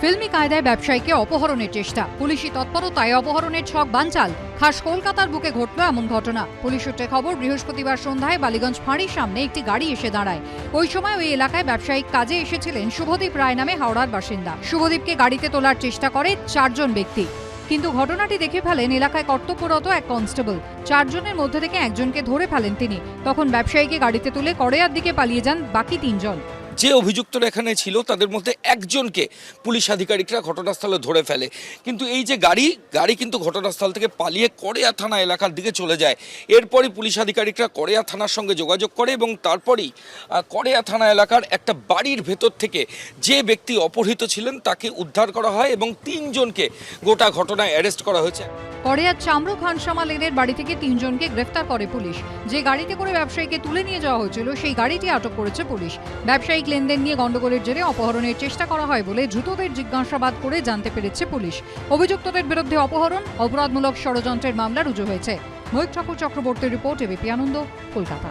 ফিল্মি কায়দায় ব্যবসায়ীকে অপহরণের চেষ্টা। পুলিশি তৎপরতায় অপহরণের ছক বানচাল। খাস কলকাতার বুকে ঘটল এমন ঘটনা। পুলিশ সূত্রে খবর, বৃহস্পতিবার সন্ধ্যায় বালিগঞ্জ ফাঁড়ির সামনে একটি গাড়ি এসে দাঁড়ায়। ওই সময় ওই এলাকায় ব্যবসায়িক কাজে এসেছিলেন শুভদীপ রায় নামে হাওড়ার বাসিন্দা। শুভদীপকে গাড়িতে তোলার চেষ্টা করে চারজন ব্যক্তি। কিন্তু ঘটনাটি দেখে ফেলেন এলাকায় কর্তব্যরত এক কনস্টেবল। চারজনের মধ্যে থেকে একজনকে ধরে ফেলেন তিনি। তখন ব্যবসায়ীকে গাড়িতে তুলে কড়েয়ার দিকে পালিয়ে যান বাকি তিনজন। যে অভিযুক্তরা এখানে ছিল তাদের মধ্যে একজনকে পুলিশ আধিকারিকরা ঘটনাস্থলে ধরে ফেলে। কিন্তু এই যে গাড়ি গাড়ি কিন্তু ঘটনাস্থল থেকে পালিয়ে করেয়া থানা এলাকার দিকে চলে যায়। এরপরই পুলিশ আধিকারিকরা করেয়া থানার সঙ্গে যোগাযোগ করে এবং তারপরই করেয়া থানা এলাকার একটা বাড়ির ভেতর থেকে যে ব্যক্তি অপহৃত ছিলেন তাকে উদ্ধার করা হয় এবং তিনজনকে গোটা ঘটনায় অ্যারেস্ট করা হয়েছে। কড়েয়ার চামরু খানসামা লেনের বাড়ি থেকে তিনজনকে গ্রেফতার করে পুলিশ। যে গাড়িতে করে ব্যবসায়ীকে তুলে নিয়ে যাওয়া হয়েছিল, সেই গাড়িটি আটক করেছে পুলিশ। ব্যবসায়িক লেনদেন নিয়ে গন্ডগোলের জেরে অপহরণের চেষ্টা করা হয় বলে দ্রুতদের জিজ্ঞাসাবাদ করে জানতে পেরেছে পুলিশ। অভিযুক্তদের বিরুদ্ধে অপহরণ, অপরাধমূলক ষড়যন্ত্রের মামলা রুজু হয়েছে। ময়ূর ঠাকুর চক্রবর্তীর report ABP Ananda, Kolkata.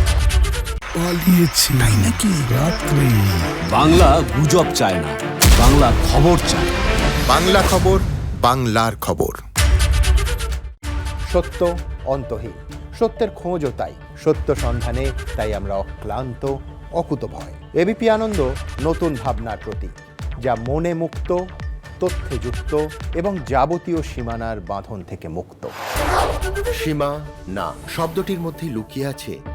পালিয়েছে। তাই নাকি? রাত্রে। বাংলা গুজব চায় না বাংলা খবর চায় বাংলা খবর বাংলার খবর। সত্য অন্তহীন সত্যের খোঁজও তাই। সত্য সন্ধানে তাই আমরা অক্লান্ত অকুতভয় এবিপি আনন্দ নতুন ভাবনার প্রতীক যা মনে মুক্ত তথ্যে যুক্ত এবং যাবতীয় সীমানার বাঁধন থেকে মুক্ত। সীমা না শব্দটির মধ্যে লুকিয়ে আছে